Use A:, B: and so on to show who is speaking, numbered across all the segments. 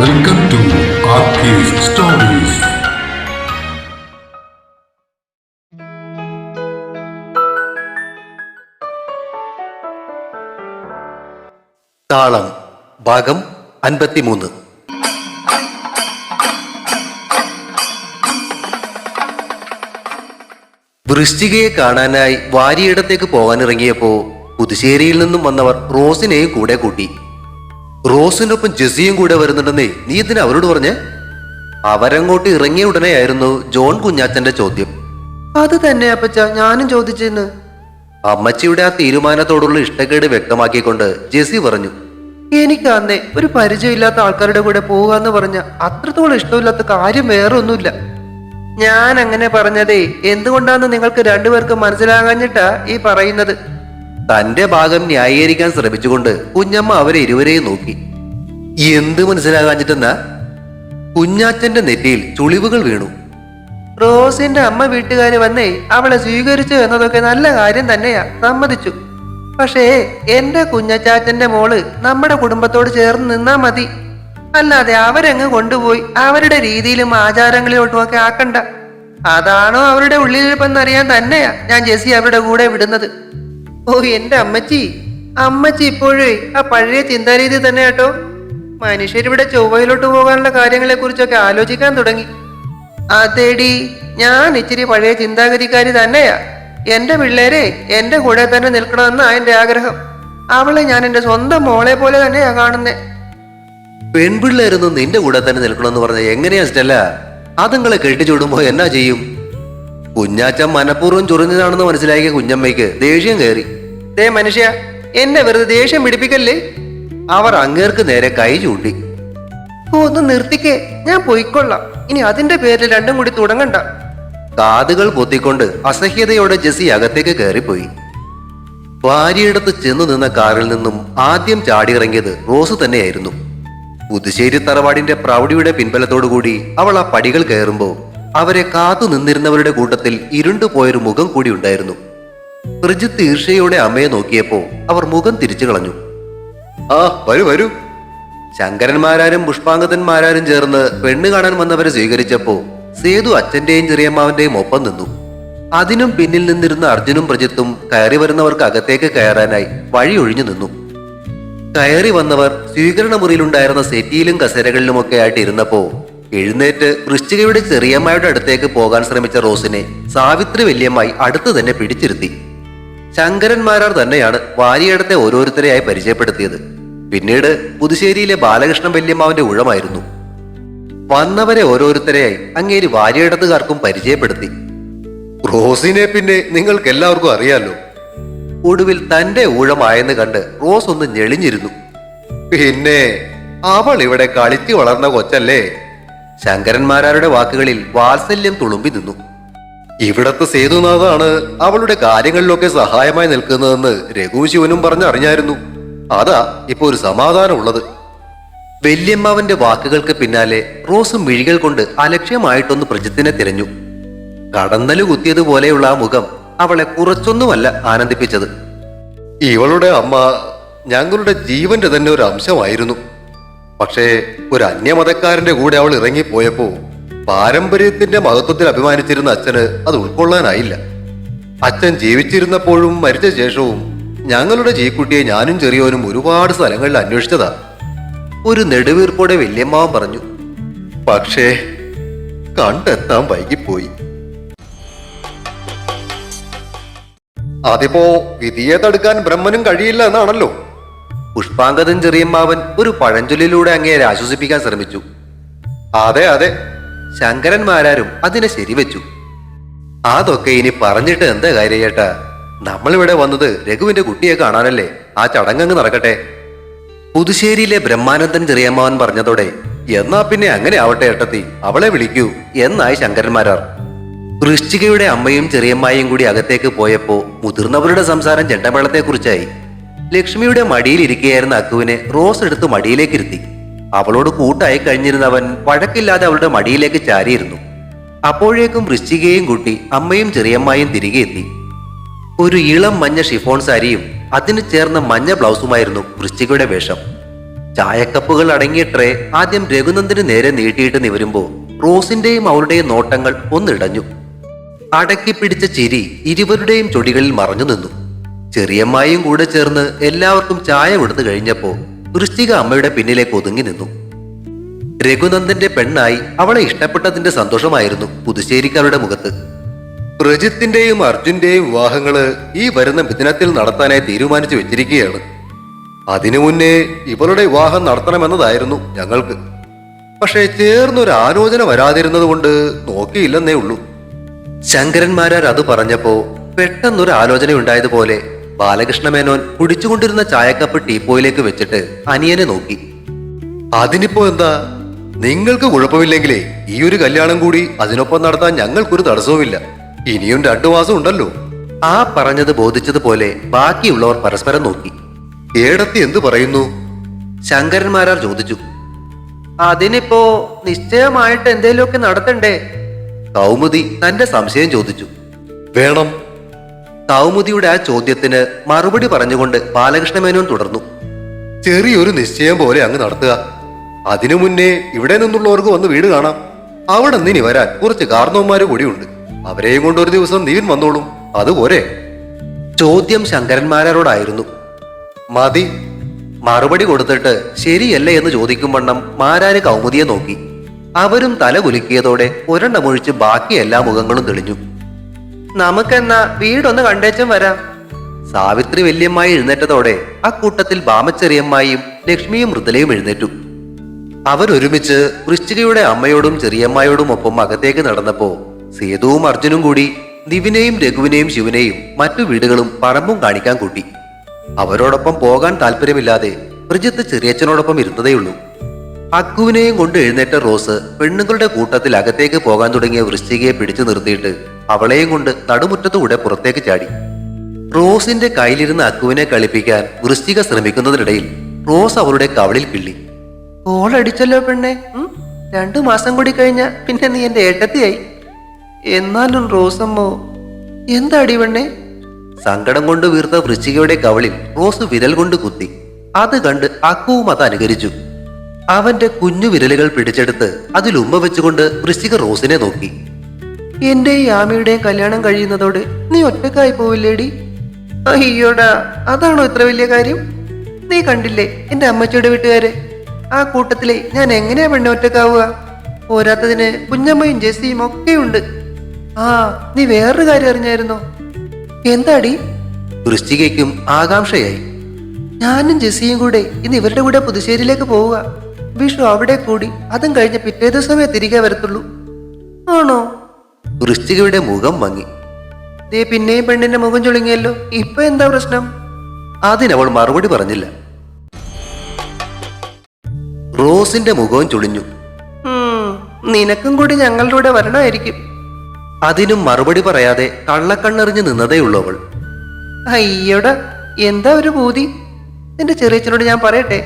A: Welcome to stories
B: താളം ഭാഗം അൻപത്തിമൂന്ന്. വൃശ്ചികയെ കാണാനായി വാരിയിടത്തേക്ക് പോകാനിറങ്ങിയപ്പോ പുതുശ്ശേരിയിൽ നിന്നും വന്നവർ റോസിനെയും കൂടെ കൂട്ടി. റോസിനൊപ്പം ജെസിയും കൂടെ വരുന്നുണ്ടെന്നേ നീ ഇതിന് അവരോട് പറഞ്ഞേ? അവരങ്ങോട്ട് ഇറങ്ങിയ ഉടനെയായിരുന്നു ജോൺ കുഞ്ഞാച്ചന്റെ ചോദ്യം. അത് തന്നെ അപ്പച്ച ഞാനും ചോദിച്ചെന്ന്. അമ്മച്ചിയുടെ ആ തീരുമാനത്തോടുള്ള ഇഷ്ടക്കേട് വ്യക്തമാക്കിക്കൊണ്ട് ജെസി പറഞ്ഞു എനിക്ക് അന്നേ ഒരു പരിചയമില്ലാത്ത ആൾക്കാരുടെ കൂടെ പോകാന്ന് പറഞ്ഞ അത്രത്തോളം ഇഷ്ടമില്ലാത്ത കാര്യം വേറെ ഒന്നുമില്ല ഞാൻ അങ്ങനെ പറഞ്ഞതേ എന്തുകൊണ്ടാന്ന് നിങ്ങൾക്ക് രണ്ടുപേർക്ക് മനസ്സിലാകാഞ്ഞിട്ടാ ഈ പറയുന്നത്? തന്റെ ഭാഗം ന്യായീകരിക്കാൻ ശ്രമിച്ചുകൊണ്ട് കുഞ്ഞമ്മ അവരെ ഇരുവരെയും നോക്കി. എന്ത് മനസ്സിലാകാഞ്ഞിട്ടെന്നാ? കുഞ്ഞാച്ചന്റെ നെറ്റിയിൽ ചുളിവുകൾ വീണു. റോസിന്റെ അമ്മ വീട്ടുകാര് വന്നേ അവളെ സ്വീകരിച്ചു എന്നതൊക്കെ നല്ല കാര്യം തന്നെയാ സമ്മതിച്ചു. പക്ഷേ എന്റെ കുഞ്ഞച്ചാച്ചന്റെ മോൾ നമ്മുടെ കുടുംബത്തോട് ചേർന്ന് നിന്നാ മതി. അല്ലാതെ അവരങ്ങ് കൊണ്ടുപോയി അവരുടെ രീതിയിലും ആചാരങ്ങളിലോട്ടും ഒക്കെ ആക്കണ്ട. അതാണോ അവരുടെ ഉള്ളിലിരിപ്പെന്നറിയാൻ തന്നെയാ ഞാൻ ജെസി അവരുടെ കൂടെ വിടുന്നത്. ഓ എന്റെ അമ്മച്ചി. അമ്മച്ചി ഇപ്പോഴേ ആ പഴയ ചിന്താരീതി തന്നെ കേട്ടോ. മനുഷ്യരിവിടെ ചൊവ്വയിലോട്ട് പോകാനുള്ള കാര്യങ്ങളെ കുറിച്ചൊക്കെ ആലോചിക്കാൻ തുടങ്ങി. അതേടി ഞാൻ ഇച്ചിരി പഴയ ചിന്താഗതിക്കാരി തന്നെയാ. എന്റെ പിള്ളേരെ എന്റെ കൂടെ തന്നെ നിൽക്കണമെന്നാ എന്റെ ആഗ്രഹം. അവളെ ഞാൻ എന്റെ സ്വന്തം മോളെ പോലെ തന്നെയാ കാണുന്നേ. പെൺപിള്ളേരൊന്നും നിന്റെ കൂടെ തന്നെ നിൽക്കണമെന്ന് പറഞ്ഞ എങ്ങനെയാ സ്റ്റെല്ല? അതുങ്ങളെ കെട്ടിച്ചുവിടുമ്പോ എന്നാ ചെയ്യും? കുഞ്ഞാച്ചൻ മനഃപൂർവം ചൊറിഞ്ഞതാണെന്ന് മനസ്സിലാക്കിയ കുഞ്ഞമ്മയ്ക്ക്. ദേഷ്യം കയറി. ദേ മനുഷ്യ എന്നെ വെറുതെ ദേഷ്യം പിടിപ്പിക്കല്ലേ? അവർ അങ്ങേർക്ക് നേരെ കൈ ചൂണ്ടി. ഓ ഒന്ന് നിർത്തിക്കേ ഞാൻ പോയിക്കൊള്ളാം. ഇനി അതിന്റെ പേരിൽ രണ്ടും കൂടി തുടങ്ങണ്ട. കാതുകൾ പൊത്തിക്കൊണ്ട് അസഹ്യതയോടെ ജെസി അകത്തേക്ക് കയറിപ്പോയി. ഭാര്യയിടത്ത് ചെന്നു നിന്ന കാറിൽ നിന്നും ആദ്യം ചാടിയിറങ്ങിയത് റോസ് തന്നെയായിരുന്നു. പുതുശ്ശേരി തറവാടിന്റെ പ്രൗഢിയുടെ പിൻബലത്തോടുകൂടി അവൾ ആ പടികൾ കയറുമ്പോൾ അവരെ കാത്തു നിന്നിരുന്നവരുടെ കൂട്ടത്തിൽ ഇരുണ്ടുപോയൊരു മുഖം കൂടി ഉണ്ടായിരുന്നു. ഋജു തീർച്ചയോടെ അമ്മയെ നോക്കിയപ്പോ അവർ മുഖം തിരിച്ചു കളഞ്ഞു. ആ വരൂ വരൂ. ശങ്കരന്മാരാരും പുഷ്പാംഗതന്മാരാരും ചേർന്ന് പെണ്ണ് കാണാൻ വന്നവരെ സ്വീകരിച്ചപ്പോ സേതു അച്ഛന്റെയും ചെറിയമ്മാവന്റെയും ഒപ്പം നിന്നു. അതിനും പിന്നിൽ നിന്നിരുന്ന അർജുനും പ്രജിത്തും കയറി വരുന്നവർക്ക് അകത്തേക്ക് കയറാനായി വഴി ഒഴിഞ്ഞു നിന്നു. കയറി വന്നവർ സ്വീകരണ മുറിയിലുണ്ടായിരുന്ന സെറ്റിയിലും കസേരകളിലുമൊക്കെ ആയിട്ട് ഇരുന്നപ്പോ എഴുന്നേറ്റ് വൃശ്ചികയുടെ ചെറിയമ്മയുടെ അടുത്തേക്ക് പോകാൻ ശ്രമിച്ച റോസിനെ സാവിത്രി വല്യമ്മായി അടുത്ത് തന്നെ പിടിച്ചിരുത്തി. ശങ്കരന്മാരാർ തന്നെയാണ് വാരിയടത്തെ ഓരോരുത്തരെയായി പരിചയപ്പെടുത്തിയത്. പിന്നീട് പുതുശ്ശേരിയിലെ ബാലകൃഷ്ണൻ വല്യമ്മാവിന്റെ ഉഴമായിരുന്നു. വന്നവരെ ഓരോരുത്തരെയായി അങ്ങേര് വാരിയടത്തുകാർക്കും പരിചയപ്പെടുത്തി. റോസിനെ പിന്നെ നിങ്ങൾക്ക് എല്ലാവർക്കും അറിയാലോ? ഒടുവിൽ തന്റെ ഊഴമായെന്ന് കണ്ട് റോസ് ഒന്ന് ഞെളിഞ്ഞിരുന്നു. പിന്നെ അവൾ ഇവിടെ കളിച്ചു വളർന്ന കൊച്ചല്ലേ? ശങ്കരന്മാരാരുടെ വാക്കുകളിൽ വാത്സല്യം തുളുമ്പി നിന്നു. ഇവിടത്തെ സേതുനാഥാണ് അവളുടെ കാര്യങ്ങളിലൊക്കെ സഹായമായി നിൽക്കുന്നതെന്ന് രഘുശിവനും പറഞ്ഞറിഞ്ഞായിരുന്നു. അതാ ഇപ്പൊ ഒരു സമാധാനമുള്ളത്. വല്യമ്മാവന്റെ വാക്കുകൾക്ക് പിന്നാലെ റോസ് മിഴികൾ കൊണ്ട് അലക്ഷ്യമായിട്ടൊന്ന് പ്രജിത്തിനെ തിരഞ്ഞു. കടന്നൽ കുത്തിയതുപോലെയുള്ള ആ മുഖം അവളെ കുറച്ചൊന്നുമല്ല ആനന്ദിപ്പിച്ചത്. ഇവളുടെ അമ്മ ഞങ്ങളുടെ ജീവന്റെ തന്നെ ഒരു അംശമായിരുന്നു. പക്ഷേ ഒരു അന്യമതക്കാരന്റെ കൂടെ അവൾ ഇറങ്ങിപ്പോയപ്പോ പാരമ്പര്യത്തിന്റെ മഹത്വത്തിൽ അഭിമാനിച്ചിരുന്ന അച്ഛന് അത് ഉൾക്കൊള്ളാനായില്ല. അച്ഛൻ ജീവിച്ചിരുന്നപ്പോഴും മരിച്ച ശേഷവും ഞങ്ങളുടെ ജീക്കുട്ടിയെ ഞാനും ചെറിയോനും ഒരുപാട് സ്ഥലങ്ങളിൽ അന്വേഷിച്ചതാ. ഒരു നെടുവീർപ്പോടെ വല്യമ്മാവൻ പറഞ്ഞു പക്ഷേ കണ്ടെത്താൻ വൈകിപ്പോയി. അതിപ്പോ വിധിയെ തടുക്കാൻ ബ്രഹ്മനും കഴിയില്ല എന്നാണല്ലോ. പുഷ്പാങ്കതൻ ചെറിയമ്മാവൻ ഒരു പഴഞ്ചൊല്ലിലൂടെ അങ്ങേരെ ആശ്വസിപ്പിക്കാൻ ശ്രമിച്ചു. അതെ അതെ. ശങ്കരന്മാരാരും അതിനെ ശരിവെച്ചു. അതൊക്കെ ഇനി പറഞ്ഞിട്ട് എന്താ കാര്യം ചേട്ടാ നമ്മളിവിടെ വന്നത് രഘുവിന്റെ കുട്ടിയെ കാണാനല്ലേ? ആ ചടങ്ങങ്ങ് നടക്കട്ടെ. പുതുശ്ശേരിയിലെ ബ്രഹ്മാനന്ദൻ ചെറിയമ്മാവൻ പറഞ്ഞതോടെ എന്നാ പിന്നെ അങ്ങനെ ആവട്ടെ ഏട്ടത്തി അവളെ വിളിക്കൂ എന്നായി ശങ്കരന്മാരാർ വൃശ്ചികയുടെ അമ്മയും ചെറിയമ്മായും കൂടി അകത്തേക്ക് പോയപ്പോ മുതിർന്നവരുടെ സംസാരം ചെണ്ടമേളത്തെക്കുറിച്ചായി. ലക്ഷ്മിയുടെ മടിയിലിരിക്കുകയായിരുന്ന അക്കുവിനെ റോസ് എടുത്ത് മടിയിലേക്ക് ഇരുത്തി അവളോട് കൂട്ടായി കഴിഞ്ഞിരുന്നവൻ വഴക്കില്ലാതെ അവളുടെ മടിയിലേക്ക് ചാരിയിരുന്നു. അപ്പോഴേക്കും വൃശ്ചികയും കൂട്ടി അമ്മയും ചെറിയമ്മയും തിരികെ എത്തി. ഒരു ഇളം മഞ്ഞ ഷിഫോൺ സാരിയും അതിന് ചേർന്ന മഞ്ഞ ബ്ലൗസുമായിരുന്നു വൃശ്ചികയുടെ വേഷം. ചായക്കപ്പുകൾ അടങ്ങിയ ട്രേ ആദ്യം രഘുനന്ദന് നേരെ നീട്ടിയിട്ട് നിവരുമ്പോൾ റോസിന്റെയും അവളുടെയും നോട്ടങ്ങൾ ഒന്നിടഞ്ഞു. അടക്കി പിടിച്ച ചിരി ഇരുവരുടെയും ചൊടികളിൽ മറഞ്ഞു നിന്നു. ചെറിയമ്മായും കൂടെ ചേർന്ന് എല്ലാവർക്കും ചായ കൊടുത്തു കഴിഞ്ഞപ്പോ വൃശ്ചിക അമ്മയുടെ പിന്നിലേക്ക് ഒതുങ്ങി നിന്നു. രഘുനന്ദന്റെ പെണ്ണായി അവളെ ഇഷ്ടപ്പെട്ടതിന്റെ സന്തോഷമായിരുന്നു പുതുശ്ശേരിക്കാരുടെ മുഖത്ത്. പ്രജിത്തിന്റെയും അർജുന്റെയും വിവാഹങ്ങൾ ഈ വരുന്ന മിഥുനത്തിൽ നടത്താനായി തീരുമാനിച്ചു വെച്ചിരിക്കുകയാണ്. അതിനു മുന്നേ ഇവളുടെ വിവാഹം നടത്തണമെന്നതായിരുന്നു ഞങ്ങൾക്ക്. പക്ഷേ ചേർന്നൊരു ആലോചന വരാതിരുന്നത് കൊണ്ട് നോക്കിയില്ലെന്നേ ഉള്ളൂ. ശങ്കരന്മാരാർ അത് പറഞ്ഞപ്പോ പെട്ടെന്നൊരു ആലോചന ഉണ്ടായതുപോലെ ബാലകൃഷ്ണമേനോൻ കുടിച്ചുകൊണ്ടിരുന്ന ചായക്കപ്പ് ടീപ്പോയിലേക്ക് വെച്ചിട്ട് അനിയനെ നോക്കി. അതിനിപ്പോ എന്താ? നിങ്ങൾക്ക് കുഴപ്പമില്ലെങ്കിലേ ഈ ഒരു കല്യാണം കൂടി അതിനൊപ്പം നടത്താൻ ഞങ്ങൾക്കൊരു തടസ്സവുമില്ല. ഇനിയും രണ്ടു മാസം ഉണ്ടല്ലോ. ആ പറഞ്ഞത് ബോധിച്ചതുപോലെ ബാക്കിയുള്ളവർ പരസ്പരം നോക്കി. ഏടത്തി എന്തു പറയുന്നു? ശങ്കരന്മാരാർ ചോദിച്ചു. അതിനിപ്പോ നിശ്ചയമായിട്ട് എന്തേലുമൊക്കെ നടത്തണ്ടേ? കൗമുദി തന്റെ സംശയം ചോദിച്ചു. വേണം. കൗമുദിയുടെ ആ ചോദ്യത്തിന് മറുപടി പറഞ്ഞുകൊണ്ട് ബാലകൃഷ്ണമേനോൻ തുടർന്നു. ചെറിയൊരു നിശ്ചയം പോലെ അങ്ങ് നടത്തുക. അതിനു മുന്നേ ഇവിടെ നിന്നുള്ളവർക്ക് വന്ന് വീട് കാണാം. അവിടെ നിനി വരാൻ കുറച്ച് കാർന്നവന്മാര് കൂടിയുണ്ട്. അവരെയും കൊണ്ട് ഒരു ദിവസം നീൻ വന്നോളും. അതുപോലെ ചോദ്യം ശങ്കരന്മാരോടായിരുന്നു. മതി. മറുപടി കൊടുത്തിട്ട് ശരിയല്ലേ എന്ന് ചോദിക്കും വണ്ണം മാരാര് കൗമുദിയെ നോക്കി. അവരും തല കുലുക്കിയതോടെ ഒരെണ്ണമൊഴിച്ച് ബാക്കി എല്ലാ മുഖങ്ങളും തെളിഞ്ഞു. നമുക്കെന്നാ വീടൊന്ന് കണ്ടേച്ചും വരാം. സാവിത്രി വല്യമ്മായി എഴുന്നേറ്റതോടെ കൂട്ടത്തിൽ ബാമച്ചെറിയമ്മായും ലക്ഷ്മിയും മൃദലയും എഴുന്നേറ്റു. അവരൊരുമിച്ച് വൃശ്ചികയുടെ അമ്മയോടും ചെറിയമ്മയോടും ഒപ്പം അകത്തേക്ക് നടന്നപ്പോ സേതുവും അർജുനും കൂടി നിവിനെയും രഘുവിനെയും ശിവനെയും മറ്റു വീടുകളും പറമ്പും കാണിക്കാൻ കൂട്ടി. അവരോടൊപ്പം പോകാൻ താല്പര്യമില്ലാതെ പ്രജിത്ത് ചെറിയച്ഛനോടൊപ്പം ഇരുന്നതേയുള്ളൂ. അക്കുവിനെയും കൊണ്ട് എഴുന്നേറ്റ റോസ് പെണ്ണുങ്ങളുടെ കൂട്ടത്തിൽ അകത്തേക്ക് പോകാൻ തുടങ്ങിയ വൃശ്ചികയെ പിടിച്ചു നിർത്തിയിട്ട് അവളെയും കൊണ്ട് നടുമുറ്റത്തുകൂടെ പുറത്തേക്ക് ചാടി. റോസിന്റെ കയ്യിലിരുന്ന അക്കുവിനെ കളിപ്പിക്കാൻ വൃശ്ചിക ശ്രമിക്കുന്നതിനിടയിൽ റോസ് അവളുടെ കവളിൽ കിള്ളി. ഓളടിച്ചല്ലോ പെണ്ണെ? രണ്ടു മാസം കൂടി കഴിഞ്ഞ പിന്നെ നീ എന്റെ ഏട്ടത്തിയായി. എന്നാലും റോസമ്മോ എന്താടി പെണ്ണെ? സങ്കടം കൊണ്ട് വീർത്ത വൃശ്ചികയുടെ കവളിൽ റോസ് വിരൽ കൊണ്ട് കുത്തി. അത് കണ്ട് അക്കുവും അത് അനുകരിച്ചു. അവന്റെ കുഞ്ഞു വിരലുകൾ പിടിച്ചെടുത്ത് അതിൽ ഉമ്മ വെച്ചുകൊണ്ട് വൃശ്ചിക റോസിനെ നോക്കി. എന്റെയും യാമിയുടെയും കല്യാണം കഴിയുന്നതോടെ നീ ഒറ്റക്കായി പോവില്ലേടി? അയ്യോടാ അതാണോ ഇത്ര വലിയ കാര്യം? നീ കണ്ടില്ലേ എന്റെ അമ്മച്ചിയുടെ വീട്ടുകാരെ? ആ കൂട്ടത്തിലെ ഞാൻ എങ്ങനെയാ പെണ്ണെ ഒറ്റക്കാവുക പോരാത്തതിന് കുഞ്ഞമ്മയും ജെസ്സിയും ഒക്കെ ഉണ്ട് ആ നീ വേറൊരു കാര്യം അറിഞ്ഞായിരുന്നോ? എന്താടി? വൃശ്ചികയ്ക്കും ആകാംക്ഷയായി. ഞാനും ജെസ്സിയും കൂടെ ഇന്ന് ഇവരുടെ കൂടെ പുതുശ്ശേരിയിലേക്ക് പോവുക. വിഷു അവിടെ കൂടി അതും കഴിഞ്ഞ പിറ്റേ ദിവസമേ തിരികെ വരത്തുള്ളൂ. ആണോ? വൃശ്ചികയുടെ മുഖം മങ്ങി ദേ പിന്നെയും പെണ്ണിന്റെ മുഖം ചുളുങ്ങിയല്ലോ. ഇപ്പൊ എന്താ പ്രശ്നം? അതിനവൾ മറുപടി പറഞ്ഞില്ല. റോസിന്റെ മുഖവും ചുളിഞ്ഞു. നിനക്കും കൂടി ഞങ്ങളുടെ കൂടെ വരണമായിരിക്കും. അതിനും മറുപടി പറയാതെ കള്ളക്കണ്ണെറിഞ്ഞു നിന്നതേയുള്ളൂ അവൾ. അയ്യോടാ എന്താ ഒരു ഭൂതി എന്റെ ചെറിയച്ചനോട് ഞാൻ പറയട്ടെ?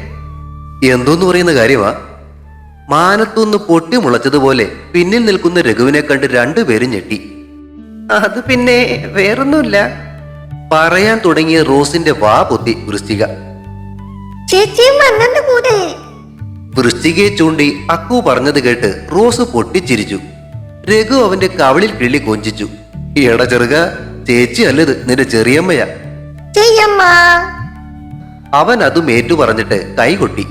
B: എന്തോന്ന് പറയുന്ന കാര്യമാ? മാനത്തുനിന്ന് പൊട്ടിമുളച്ചതുപോലെ പിന്നിൽ നിൽക്കുന്ന രഘുവിനെ കണ്ട് രണ്ടുപേരും ഞെട്ടി. അത് പിന്നെ വേറൊന്നുമില്ല. പറയാൻ തുടങ്ങിയ റോസിന്റെ വാ പൊത്തി വൃശ്ചിക. വൃശ്ചികയെ ചൂണ്ടി അക്കു പറഞ്ഞത് കേട്ട് റോസ് പൊട്ടിച്ചിരിച്ചു. രഘു അവന്റെ കവളിൽ കിള്ളി കൊഞ്ചിച്ചു. എട ചെറുക ചേച്ചി അല്ലത് നിന്റെ ചെറിയമ്മയാ. അവൻ അതും ഏറ്റു പറഞ്ഞിട്ട് കൈകൊട്ടി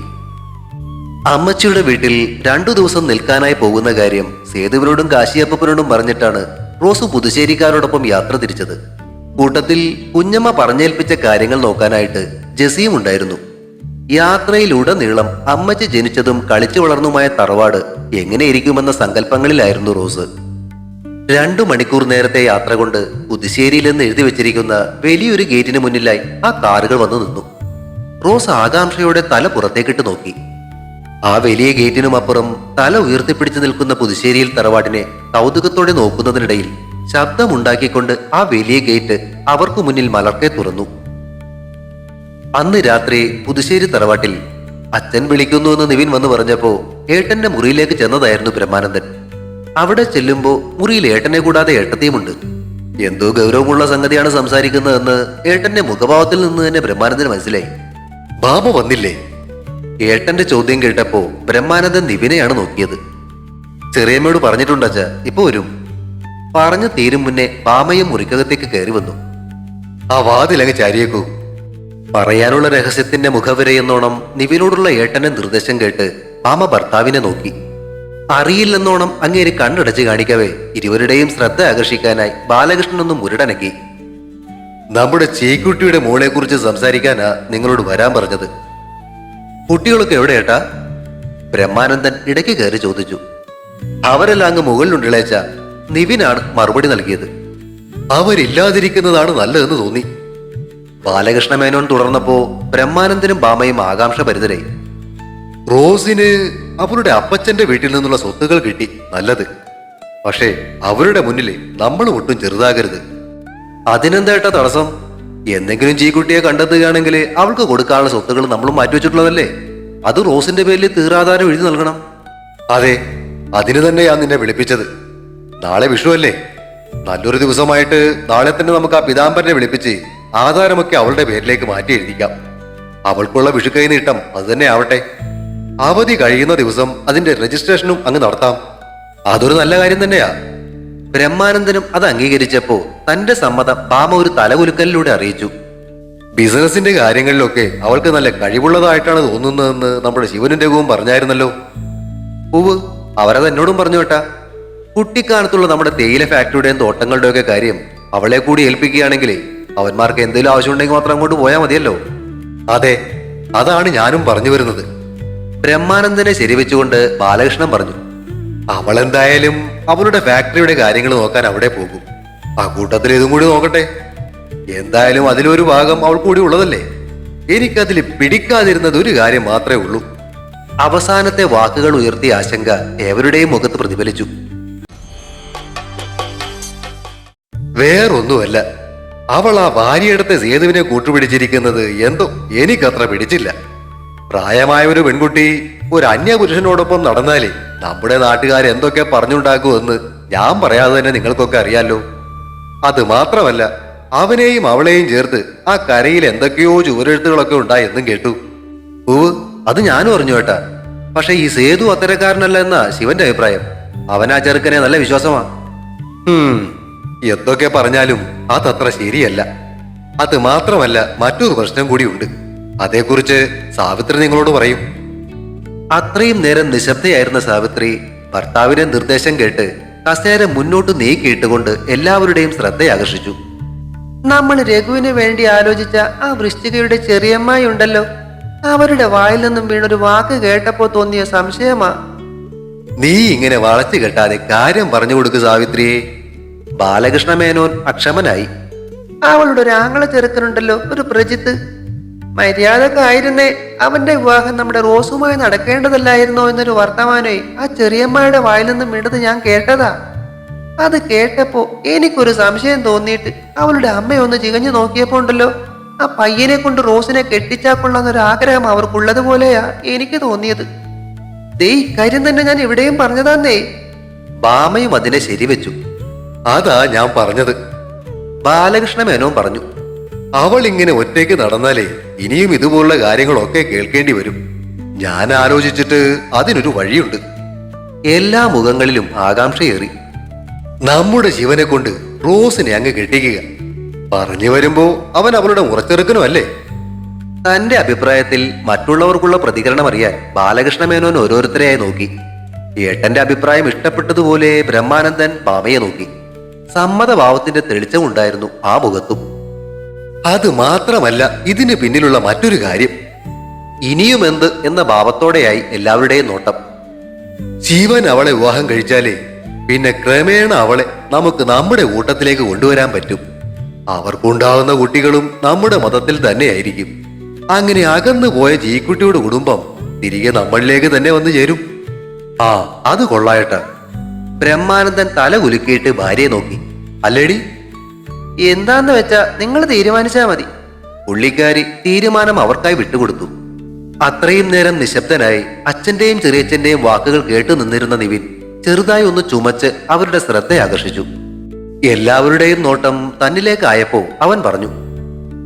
B: അമ്മച്ചിയുടെ വീട്ടിൽ രണ്ടു ദിവസം നിൽക്കാനായി പോകുന്ന കാര്യം സേതുവിനോടും കാശിയപ്പനോടും പറഞ്ഞിട്ടാണ് റോസ് പുതുശ്ശേരിക്കാരോടൊപ്പം യാത്ര തിരിച്ചത്. കൂട്ടത്തിൽ കുഞ്ഞമ്മ പറഞ്ഞേൽപ്പിച്ച കാര്യങ്ങൾ നോക്കാനായിട്ട് ജസിയും ഉണ്ടായിരുന്നു. യാത്രയിലുടനീളം അമ്മച്ചി ജനിച്ചതും കളിച്ചു വളർന്നുമായ തറവാട് എങ്ങനെയിരിക്കുമെന്ന സങ്കല്പങ്ങളിലായിരുന്നു റോസ്. രണ്ടു മണിക്കൂർ നേരത്തെ യാത്ര കൊണ്ട് പുതുശ്ശേരിയിൽ നിന്ന് എഴുതി വെച്ചിരിക്കുന്ന വലിയൊരു ഗേറ്റിന് മുന്നിലായി ആ കാറുകൾ വന്നു നിന്നു. റോസ് ആകാംക്ഷയോടെ തല പുറത്തേക്കിട്ട് നോക്കി. ആ വലിയ ഗേറ്റിനുമപ്പുറം തല ഉയർത്തിപ്പിടിച്ചു നിൽക്കുന്ന പുതുശ്ശേരിയിൽ തറവാടിനെ കൗതുകത്തോടെ നോക്കുന്നതിനിടയിൽ ശബ്ദമുണ്ടാക്കിക്കൊണ്ട് ആ വലിയ ഗേറ്റ് അവർക്കു മുന്നിൽ മലർക്കെ തുറന്നു. അന്ന് രാത്രി പുതുശ്ശേരി തറവാട്ടിൽ അച്ഛൻ വിളിക്കുന്നു എന്ന് നിവിൻ വന്നു പറഞ്ഞപ്പോ ഏട്ടന്റെ മുറിയിലേക്ക് ചെന്നതായിരുന്നു ബ്രഹ്മാനന്ദൻ. അവിടെ ചെല്ലുമ്പോ മുറിയിൽ ഏട്ടനെ കൂടാതെ ഏട്ടത്തെയുമുണ്ട്. എന്തോ ഗൗരവമുള്ള സംഗതിയാണ് സംസാരിക്കുന്നതെന്ന് ഏട്ടന്റെ മുഖഭാവത്തിൽ നിന്ന് തന്നെ ബ്രഹ്മാനന്ദന് മനസ്സിലായി. ബാബ വന്നില്ലേ? ഏട്ടന്റെ ചോദ്യം കേട്ടപ്പോ ബ്രഹ്മാനന്ദൻ നിവിനെയാണ് നോക്കിയത്. ചെറിയമ്മയോട് പറഞ്ഞിട്ടുണ്ടച്ച ഇപ്പൊ വരും. പറഞ്ഞു തീരും മുന്നേ പാമയും മുറിക്കകത്തേക്ക് കയറി വന്നു. ആ വാതിലങ്ങ് ചാരിയേക്കൂ. പറയാനുള്ള രഹസ്യത്തിന്റെ മുഖവരയെന്നോണം നിവിനോടുള്ള ഏട്ടന്റെ നിർദ്ദേശം കേട്ട് പാമ ഭർത്താവിനെ നോക്കി. അറിയില്ലെന്നോണം അങ്ങേര് കണ്ണടച്ച് കാണിക്കവേ ഇരുവരുടെയും ശ്രദ്ധ ആകർഷിക്കാനായി ബാലകൃഷ്ണൻ ഒന്ന് മുരടനക്കി. നമ്മുടെ ചേക്കുട്ടിയുടെ മോളെ കുറിച്ച് സംസാരിക്കാനാ നിങ്ങളോട് വരാൻ പറഞ്ഞത്. കുട്ടികളൊക്കെ എവിടെയേട്ടാ ബ്രഹ്മാനന്ദൻ ഇടയ്ക്ക് കയറി ചോദിച്ചു. അവരെല്ലാം അങ്ങ് മുകളിലുണ്ടിളേച്ച നിവിനാണ് മറുപടി നൽകിയത്. അവരില്ലാതിരിക്കുന്നതാണ് നല്ലതെന്ന് തോന്നി. ബാലകൃഷ്ണ മേനോൻ തുടർന്നപ്പോ ബ്രഹ്മാനന്ദനും ബാമയും ആകാംക്ഷ പരിതരായി റോസിന് അവരുടെ അപ്പച്ചന്റെ വീട്ടിൽ നിന്നുള്ള സ്വത്തുകൾ കിട്ടി നല്ലത്. പക്ഷേ അവരുടെ മുന്നിൽ നമ്മൾ ഒട്ടും ചെറുതാകരുത്. അതിനെന്തേട്ട തടസ്സം? എന്തെങ്കിലും ചീക്കുട്ടിയെ കണ്ടെത്തുകയാണെങ്കിൽ അവൾക്ക് കൊടുക്കാനുള്ള സ്വത്തുകൾ നമ്മൾ മാറ്റിവെച്ചിട്ടുള്ളതല്ലേ അത് റോസിന്റെ പേരിൽ തീറാധാരം എഴുതി നൽകണം. അതെ അതിന് തന്നെയാ നിന്നെ വിളിപ്പിച്ചത്. നാളെ വിഷുവല്ലേ നല്ലൊരു ദിവസമായിട്ട് നാളെ തന്നെ നമുക്ക് ആ പിതാംബരനെ വിളിപ്പിച്ച് ആധാരമൊക്കെ അവളുടെ പേരിലേക്ക് മാറ്റി എഴുതിക്കാം. അവൾക്കുള്ള വിഷുക്കൈ നീട്ടം അത് തന്നെ ആവട്ടെ. അവധി കഴിയുന്ന ദിവസം അതിന്റെ രജിസ്ട്രേഷനും അങ്ങ് നടത്താം. അതൊരു നല്ല കാര്യം തന്നെയാ. ബ്രഹ്മാനന്ദനും അത് അംഗീകരിച്ചപ്പോ തന്റെ സമ്മതം ഭാമ ഒരു തലകുലുക്കലിലൂടെ അറിയിച്ചു. ബിസിനസിന്റെ കാര്യങ്ങളിലൊക്കെ അവൾക്ക് നല്ല കഴിവുള്ളതായിട്ടാണ് തോന്നുന്നതെന്ന് നമ്മുടെ ശിവനും രഘുവും പറഞ്ഞായിരുന്നല്ലോ. ഉവ് അവരത് എന്നോടും പറഞ്ഞു കേട്ടാ. കുട്ടിക്കാലത്തുള്ള നമ്മുടെ തേയില ഫാക്ടറിയുടെയും തോട്ടങ്ങളുടെയും ഒക്കെ കാര്യം അവളെ കൂടി ഏൽപ്പിക്കുകയാണെങ്കിൽ അവന്മാർക്ക് എന്തെങ്കിലും ആവശ്യമുണ്ടെങ്കിൽ മാത്രം അങ്ങോട്ട് പോയാൽ മതിയല്ലോ. അതെ അതാണ് ഞാനും പറഞ്ഞു വരുന്നത്. ബ്രഹ്മാനന്ദനെ ശരിവെച്ചുകൊണ്ട് ബാലകൃഷ്ണൻ പറഞ്ഞു. അവൾ എന്തായാലും അവളുടെ ഫാക്ടറിയുടെ കാര്യങ്ങൾ നോക്കാൻ അവിടെ പോകും. ആ കൂട്ടത്തിൽ ഇതും കൂടി നോക്കട്ടെ. എന്തായാലും അതിലൊരു ഭാഗം അവൾ കൂടി ഉള്ളതല്ലേ? എനിക്കതിൽ പിടിക്കാതിരുന്നത് ഒരു കാര്യം മാത്രമേ ഉള്ളൂ. അവസാനത്തെ വാക്കുകൾ ഉയർത്തിയ ആശങ്ക ഏവരുടെയും മുഖത്ത് പ്രതിഫലിച്ചു. വേറൊന്നുമല്ല. അവൾ ആ ഭാര്യയെടുത്ത് സേതുവിനെ കൂട്ടുപിടിച്ചിരിക്കുന്നത് എന്തോ എനിക്കത്ര പിടിച്ചില്ല. പ്രായമായ ഒരു പെൺകുട്ടി ഒരു അന്യപുരുഷനോടൊപ്പം നടന്നാലേ നമ്മുടെ നാട്ടുകാർ എന്തൊക്കെ പറഞ്ഞുണ്ടാക്കുമെന്ന് ഞാൻ പറയാതെ തന്നെ നിങ്ങൾക്കൊക്കെ അറിയാലോ. അത് മാത്രമല്ല അവനെയും അവളെയും ചേർത്ത് ആ കരയിൽ എന്തൊക്കെയോ ചുവരെഴുത്തുകളൊക്കെ ഉണ്ടായി എന്നും കേട്ടു. ഉവ് അത് ഞാനും അറിഞ്ഞു കേട്ടാ. പക്ഷെ ഈ സേതു അത്തരക്കാരനല്ല എന്നാ ശിവന്റെ അഭിപ്രായം. അവൻ ആ ചെറുക്കനെ നല്ല വിശ്വാസമാ. എന്തൊക്കെ പറഞ്ഞാലും അതത്ര ശരിയല്ല. അത് മാത്രമല്ല മറ്റൊരു പ്രശ്നം കൂടിയുണ്ട് അതേക്കുറിച്ച് സാവിത്രി നിങ്ങളോട് പറയും. അത്രയും നേരം നിശബ്ദയായിരുന്ന സാവിത്രി ഭർത്താവിന്റെ നിർദ്ദേശം കേട്ട് കസേര മുന്നോട്ട് നീക്കിയിട്ടുകൊണ്ട് എല്ലാവരുടെയും ശ്രദ്ധയാകർഷിച്ചു. നമ്മൾ രഘുവിന് വേണ്ടി ആലോചിച്ച ആ വൃശ്ചികയുടെ ചെറിയമ്മായി ഉണ്ടല്ലോ. അവരുടെ വായിൽ നിന്നും വീണൊരു വാക്ക് കേട്ടപ്പോ തോന്നിയ സംശയമാ. നീ ഇങ്ങനെ വളച്ചു കെട്ടാതെ കാര്യം പറഞ്ഞു കൊടുക്കു സാവിത്രിയെ ബാലകൃഷ്ണ മേനോൻ അക്ഷമനായി. അവളുടെ ഒരു ആങ്ങള ചെറുക്കനുണ്ടല്ലോ ഒരു പ്രജിത്ത്. മര്യാദക്കായിരുന്നേ അവന്റെ വിവാഹം നമ്മുടെ റോസുമായി നടക്കേണ്ടതല്ലായിരുന്നോ എന്നൊരു വർത്തമാനമായി ആ ചെറിയമ്മയുടെ വായിൽ നിന്നും വീണത് ഞാൻ കേട്ടതാ. അത് കേട്ടപ്പോ എനിക്കൊരു സംശയം തോന്നിയിട്ട് അവളുടെ അമ്മയൊന്ന് ചികഞ്ഞു നോക്കിയപ്പോ ഉണ്ടല്ലോ ആ പയ്യനെ കൊണ്ട് റോസിനെ കെട്ടിച്ചാക്കൊള്ളാന്നൊരു ആഗ്രഹം അവർക്കുള്ളതുപോലെയാ എനിക്ക് തോന്നിയത്. ദേ കാര്യം തന്നെ ഞാൻ എവിടെയും പറഞ്ഞതാന്നേ. ബാമയും അതിനെ ശരിവെച്ചു. അതാ ഞാൻ പറഞ്ഞത്. ബാലകൃഷ്ണ മേനോൻ പറഞ്ഞു അവൾ ഇങ്ങനെ ഒറ്റയ്ക്ക് നടന്നാലേ ഇനിയും ഇതുപോലുള്ള കാര്യങ്ങളൊക്കെ കേൾക്കേണ്ടി വരും. ഞാൻ ആലോചിച്ചിട്ട് അതിനൊരു വഴിയുണ്ട്. എല്ലാ മുഖങ്ങളിലും ആകാംക്ഷയേറി. നമ്മുടെ ജീവനെ കൊണ്ട് റോസിനെ അങ്ങ് കെട്ടിക്കുക. പറഞ്ഞു വരുമ്പോ അവൻ അവളുടെ ഉറച്ചെറുക്കനുമല്ലേ തന്റെ അഭിപ്രായത്തിൽ മറ്റുള്ളവർക്കുള്ള പ്രതികരണം അറിയാൻ ബാലകൃഷ്ണ മേനോൻ ഓരോരുത്തരെയായി നോക്കി. ഏട്ടന്റെ അഭിപ്രായം ഇഷ്ടപ്പെട്ടതുപോലെ ബ്രഹ്മാനന്ദൻ ബാമയെ നോക്കി. സമ്മതഭാവത്തിന്റെ തെളിച്ചമുണ്ടായിരുന്നു ആ മുഖത്തും. അത് മാത്രമല്ല ഇതിന് പിന്നിലുള്ള മറ്റൊരു കാര്യം. ഇനിയും എന്ത് എന്ന ഭാവത്തോടെയായി എല്ലാവരുടെയും നോട്ടം. ജീവൻ അവളെ വിവാഹം കഴിച്ചാലേ പിന്നെ ക്രമേണ അവളെ നമുക്ക് നമ്മുടെ കൂട്ടത്തിലേക്ക് കൊണ്ടുവരാൻ പറ്റും. അവർക്കുണ്ടാവുന്ന കുട്ടികളും നമ്മുടെ മതത്തിൽ തന്നെയായിരിക്കും. അങ്ങനെ അകന്നു പോയ ജീക്കുട്ടിയുടെ കുടുംബം തിരികെ നമ്മളിലേക്ക് തന്നെ വന്നു ചേരും. ആ അത് കൊള്ളായട്ട. ബ്രഹ്മാനന്ദൻ തല കുലുക്കിയിട്ട് ഭാര്യയെ നോക്കി. അല്ലേടി? എന്താന്ന് വെച്ചാ നിങ്ങൾ തീരുമാനിച്ചാ മതി. പുള്ളിക്കാരി തീരുമാനം അവർക്കായി വിട്ടുകൊടുത്തു. അത്രയും നേരം നിശബ്ദനായി അച്ഛന്റെയും ചെറിയച്ഛന്റെയും വാക്കുകൾ കേട്ടു നിന്നിരുന്ന നിവിൻ ചെറുതായി ഒന്ന് ചുമച്ച് അവരുടെ ശ്രദ്ധ ആകർഷിച്ചു എല്ലാവരുടെയും നോട്ടം തന്നിലേക്കായപ്പോ അവൻ പറഞ്ഞു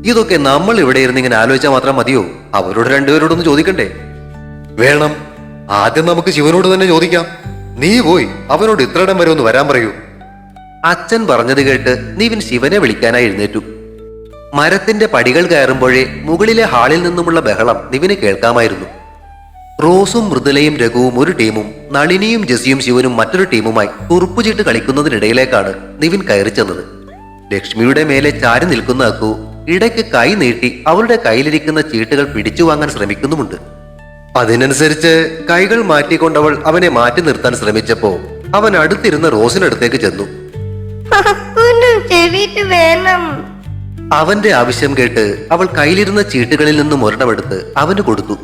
B: ഇതൊക്കെ നമ്മൾ ഇവിടെ ഇരുന്ന് ഇങ്ങനെ ആലോചിച്ചാൽ മാത്രം മതിയോ? അവരോട് രണ്ടുപേരോടൊന്ന് ചോദിക്കണ്ടേ? വേണം. ആദ്യം നമുക്ക് ശിവനോട് തന്നെ ചോദിക്കാം. നീ പോയി അവനോട് ഇത്രയിടം വരെ ഒന്ന് വരാൻ പറയൂ. അച്ഛൻ പറഞ്ഞത് കേട്ട് നിവിൻ ശിവനെ വിളിക്കാനായി എഴുന്നേറ്റു. മരത്തിന്റെ പടികൾ കയറുമ്പോഴേ മുകളിലെ ഹാളിൽ നിന്നുമുള്ള ബഹളം നിവിന് കേൾക്കാമായിരുന്നു. റോസും മൃദുലയും രഘുവും ഒരു ടീമും നളിനിയും ജസിയും ശിവനും മറ്റൊരു ടീമുമായി കുറുപ്പുചീട്ട് കളിക്കുന്നതിനിടയിലേക്കാണ് നിവിൻ കയറി ചെന്നത്. ലക്ഷ്മിയുടെ മേലെ ചാരി നിൽക്കുന്ന അക്കു ഇടയ്ക്ക് കൈ നീട്ടി അവളുടെ കയ്യിലിരിക്കുന്ന ചീട്ടുകൾ പിടിച്ചു വാങ്ങാൻ ശ്രമിക്കുന്നുമുണ്ട്. അതിനനുസരിച്ച് കൈകൾ മാറ്റിക്കൊണ്ടവൾ അവനെ മാറ്റി നിർത്താൻ ശ്രമിച്ചപ്പോൾ അവൻ അടുത്തിരുന്ന റോസിനടുത്തേക്ക് ചെന്നു.
C: വേണം.
B: അവന്റെ ആവശ്യം കേട്ട് അവൾ കയ്യിലിരുന്ന ചീട്ടുകളിൽ നിന്നും ഒരെണ്ണമെടുത്ത് അവന് കൊടുത്തു.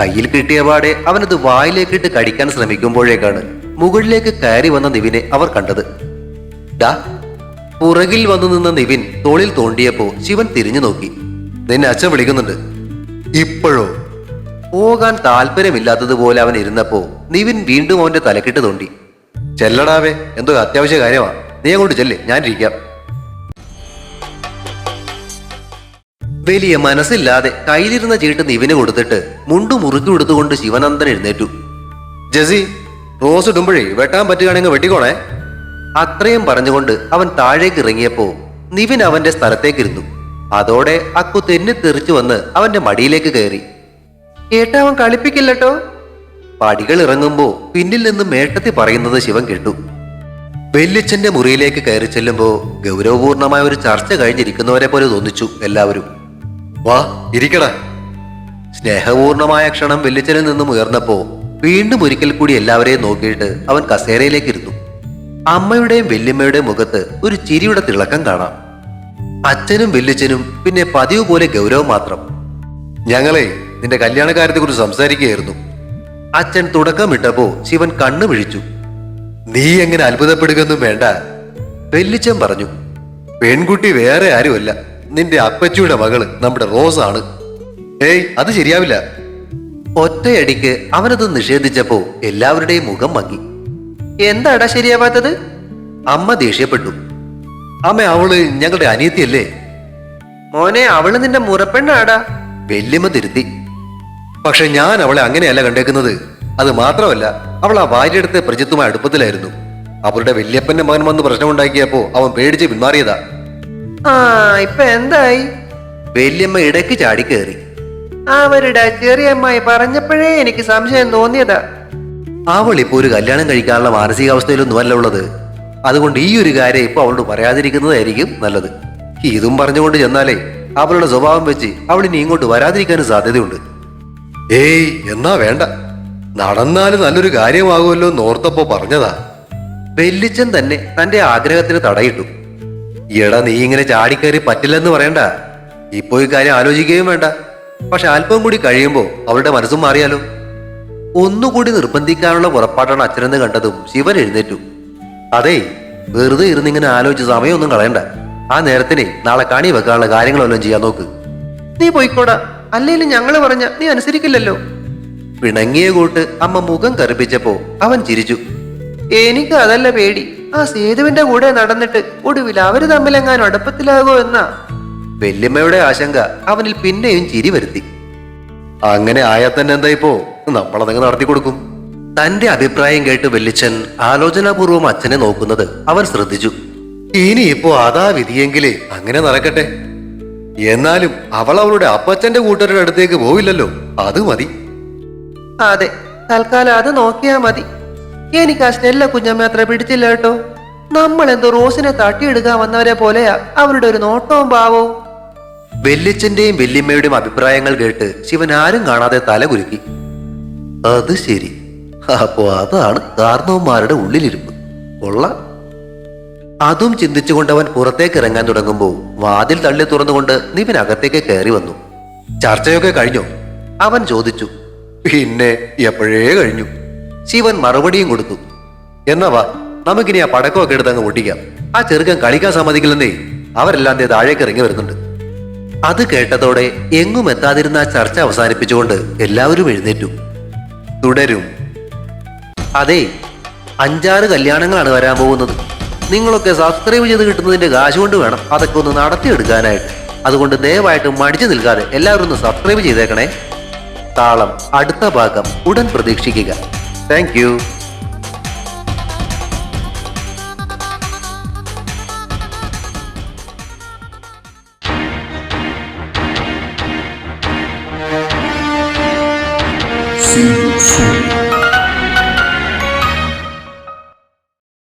B: കയ്യിൽ കിട്ടിയ പാടെ അവനത് വായിലേക്കിട്ട് കടിക്കാൻ ശ്രമിക്കുമ്പോഴേക്കാണ് മുകളിലേക്ക് കയറി വന്ന നിവിനെ അവർ കണ്ടത്. ഡാ പുറകിൽ വന്നു നിന്ന നിവിൻ തോളിൽ തോണ്ടിയപ്പോ ശിവൻ തിരിഞ്ഞു നോക്കി. നിന്നെ അച്ഛൻ വിളിക്കുന്നുണ്ട്. ഇപ്പോഴോ? പോകാൻ താല്പര്യമില്ലാത്തതുപോലെ അവൻ ഇരുന്നപ്പോ നിവിൻ വീണ്ടും അവന്റെ തലക്കിട്ട് തോണ്ടി. ചെല്ലടാവേ എന്തോ അത്യാവശ്യ കാര്യമാ. നീ അങ്ങോട്ട് ചെല്ലേ ഞാനിരിക്കാം. വലിയ മനസ്സില്ലാതെ കയ്യിലിരുന്ന ചീട്ട് നിവിന് കൊടുത്തിട്ട് മുണ്ടു മുറുക്കി കൊടുത്തുകൊണ്ട് ശിവനന്ദൻ എഴുന്നേറ്റു. ജസി റോസ് ഇടുമ്പോഴേ വെട്ടാൻ പറ്റുകയാണെങ്കിൽ വെട്ടിക്കോണേ. അത്രയും പറഞ്ഞുകൊണ്ട് അവൻ താഴേക്ക് ഇറങ്ങിയപ്പോ നിവിൻ അവന്റെ സ്ഥലത്തേക്കിരുന്നു. അതോടെ അക്കു തെന്നി തെറിച്ചു വന്ന് അവന്റെ മടിയിലേക്ക് കയറി. ഏട്ടാ അവൻ കളിപ്പിക്കില്ലട്ടോ? പടികൾ ഇറങ്ങുമ്പോ പിന്നിൽ നിന്ന് മേട്ടത്തി പറയുന്നത് ശിവൻ കേട്ടു. വെല്ലിച്ചന്റെ മുറിയിലേക്ക് കയറി ചെല്ലുമ്പോൾ ഗൗരവപൂർണമായ ഒരു ചർച്ച കഴിഞ്ഞിരിക്കുന്നവരെ പോലെ തോന്നിച്ചു എല്ലാവരും. വാ ഇരിക്കടാ. സ്നേഹപൂർണമായ ക്ഷണം വെല്ലിച്ചനിൽ നിന്നും ഉയർന്നപ്പോ വീണ്ടും ഒരിക്കൽ കൂടി എല്ലാവരെയും നോക്കിയിട്ട് അവൻ കസേരയിലേക്ക് ഇരുന്നു. അമ്മയുടെയും വെല്ലിമ്മയുടെയും മുഖത്ത് ഒരു ചിരിയുടെ തിളക്കം കാണാം. അച്ഛനും വെല്ലിച്ചനും പിന്നെ പതിവ് പോലെ ഗൗരവം മാത്രം. ഞങ്ങളെ നിന്റെ കല്യാണകാര്യത്തെ കുറിച്ച് സംസാരിക്കുകയായിരുന്നു. അച്ഛൻ തുടക്കമിട്ടപ്പോ ശിവൻ കണ്ണു വിഴിച്ചു നീ എങ്ങനെ അത്ഭുതപ്പെടുകയൊന്നും വേണ്ട. വെല്ലിച്ചൻ പറഞ്ഞു പെൺകുട്ടി വേറെ ആരുമല്ല. നിന്റെ അപ്പച്ചിയുടെ മകൾ നമ്മുടെ റോസാണ്. ഏയ് അത് ശരിയാവില്ല. ഒറ്റയടിക്ക് അവനത് നിഷേധിച്ചപ്പോ എല്ലാവരുടെയും മുഖം മങ്ങി. എന്താടാ ശരിയാവാത്തത്? അമ്മ ദേഷ്യപ്പെട്ടു. അമ്മ അവൾ ഞങ്ങളുടെ അനിയത്തിയല്ലേ? മോനെ അവൾ നിന്റെ മുറപ്പെണ്ണാടാ. വല്യമ്മ തിരുത്തി. പക്ഷെ ഞാൻ അവളെ അങ്ങനെയല്ല കണ്ടേക്കുന്നത്. അത് മാത്രമല്ല അവൾ ആ ഭാര്യയെടുത്ത് പ്രജിത്തുമായി അടുപ്പത്തിലായിരുന്നു. അവരുടെ വല്യപ്പന്റെ മകൻ വന്ന് പ്രശ്നമുണ്ടാക്കിയപ്പോ അവൻ പേടിച്ച് പിന്മാറിയതാ. ആ ഇപ്പൊ എന്തായി? വല്യമ്മ ഇടയ്ക്ക് ചാടി കയറി അവരുടെ ചെറിയമ്മായി പറഞ്ഞപ്പോഴേ എനിക്ക് സംശയം തോന്നിയതാ. അവൾ ഇപ്പൊ ഒരു കല്യാണം കഴിക്കാനുള്ള മാനസികാവസ്ഥയിലൊന്നും അല്ല ഉള്ളത്. അതുകൊണ്ട് ഈ ഒരു കാര്യം ഇപ്പൊ അവളോട് പറയാതിരിക്കുന്നതായിരിക്കും നല്ലത്. ഇതും പറഞ്ഞുകൊണ്ട് ചെന്നാലേ അവളുടെ സ്വഭാവം വെച്ച് അവൾ ഇനി ഇങ്ങോട്ട് വരാതിരിക്കാനും സാധ്യതയുണ്ട്. ഏയ് എന്നാ വേണ്ട. നടന്നാലും നല്ലൊരു കാര്യമാകുമല്ലോ എന്നോർത്തപ്പോ പറഞ്ഞതാ. വെല്ലിച്ചൻ തന്നെ തന്റെ ആഗ്രഹത്തിന് തടയിട്ടു. എടാ നീ ഇങ്ങനെ ചാടിക്കയറി പറ്റില്ലെന്ന് പറയണ്ട. ഇപ്പോ ഈ കാര്യം ആലോചിക്കുകയും വേണ്ട. പക്ഷെ അല്പം കൂടി കഴിയുമ്പോ അവളുടെ മനസ്സും മാറിയാലോ? ഒന്നുകൂടി നിർബന്ധിക്കാനുള്ള പുറപ്പാടാണ് അച്ഛനെന്ന് കണ്ടതും ശിവൻ എഴുന്നേറ്റു. അതെ വെറുതെ ഇരുന്നിങ്ങനെ ആലോചിച്ച് സമയമൊന്നും കളയണ്ട. ആ നേരത്തിനെ നാളെ കണി വെക്കാനുള്ള കാര്യങ്ങളെല്ലാം ചെയ്യാൻ നോക്ക്. നീ പോയിക്കോടാ. അല്ലെങ്കിൽ ഞങ്ങൾ പറഞ്ഞ നീ അനുസരിക്കില്ലല്ലോ. പിണങ്ങിയ കൂട്ട് അമ്മ മുഖം കറുപ്പിച്ചപ്പോ അവൻ ചിരിച്ചു. എനിക്ക് അതല്ല പേടി. ആ സേതുവിന്റെ കൂടെ നടന്നിട്ട് ഒടുവിൽ അവർ തമ്മിലെങ്ങാനും അടുപ്പത്തിലാകോ എന്നാ? വല്യമ്മയുടെ ആശങ്ക അവനിൽ പിന്നെയും ചിരി വരുത്തി. അങ്ങനെ ആയാൽ തന്നെ എന്താ ഇപ്പോ? നമ്മളതങ്ങ് നടത്തി കൊടുക്കും. തന്റെ അഭിപ്രായം കേട്ട് വെല്ലിച്ചൻ ആലോചനാപൂർവം അച്ഛനെ നോക്കുന്നത് അവൻ ശ്രദ്ധിച്ചു. ഇനിയിപ്പോ അതാ വിധിയെങ്കിലേ അങ്ങനെ നടക്കട്ടെ. എന്നാലും അവൾ അവളുടെ അപ്പച്ചന്റെ കൂട്ടരുടെ അടുത്തേക്ക് പോവില്ലല്ലോ. അത് മതി. അതെ തൽക്കാലം അത് നോക്കിയാ മതി. എനിക്ക് ആ സ്നെല്ല കുഞ്ഞമ്മ അത്ര പിടിച്ചില്ല കേട്ടോ. നമ്മൾ എന്തോ റോസിനെ തട്ടിയെടുക്കാൻ വന്നവരെ പോലെയാ അവരുടെ ഒരു നോട്ടവും ഭാവവും. വെല്ലിച്ചന്റെയും വെല്ലിമ്മയുടെയും അഭിപ്രായങ്ങൾ കേട്ട് ശിവൻ ആരും കാണാതെ തല കുലുക്കി. അത് ശരി. അപ്പോ അതാണ് കാർണവന്മാരുടെ ഉള്ളിലിരുപ്പ്. കൊള്ളാം. അതും ചിന്തിച്ചുകൊണ്ട് അവൻ പുറത്തേക്ക് ഇറങ്ങാൻ തുടങ്ങുമ്പോൾ വാതിൽ തള്ളി തുറന്നുകൊണ്ട് നിവിൻ അകത്തേക്ക് കയറി വന്നു. ചർച്ചയൊക്കെ കഴിഞ്ഞോ? അവൻ ചോദിച്ചു. പിന്നെ എപ്പോഴേ കഴിഞ്ഞു. ശിവൻ മറുപടിയും കൊടുത്തു. എന്നാ വാ നമുക്കിനി ആ പടക്കമൊക്കെ എടുത്ത് അങ്ങ് പൊട്ടിക്കാം. ആ ചെറുക്കൻ കളിക്കാൻ സമ്മതിക്കില്ലെന്നേ അവരെല്ലാം താഴേക്ക് ഇറങ്ങി വരുന്നുണ്ട്. അത് കേട്ടതോടെ എങ്ങും എത്താതിരുന്ന ചർച്ച അവസാനിപ്പിച്ചുകൊണ്ട് എല്ലാവരും എഴുന്നേറ്റു. തുടരും. അതെ അഞ്ചാറ് കല്യാണങ്ങളാണ് വരാൻ പോകുന്നത്. നിങ്ങളൊക്കെ സബ്സ്ക്രൈബ് ചെയ്ത് കിട്ടുന്നതിന്റെ കാശ് കൊണ്ട് വേണം അതൊക്കെ ഒന്ന് നടത്തിയെടുക്കാനായിട്ട്. അതുകൊണ്ട് ദയവായിട്ട് മടിച്ചു നിൽക്കാതെ എല്ലാവരും ഒന്ന് സബ്സ്ക്രൈബ് ചെയ്തേക്കണേ. താളം അടുത്ത ഭാഗം ഉടൻ പ്രതീക്ഷിക്കുക. താങ്ക്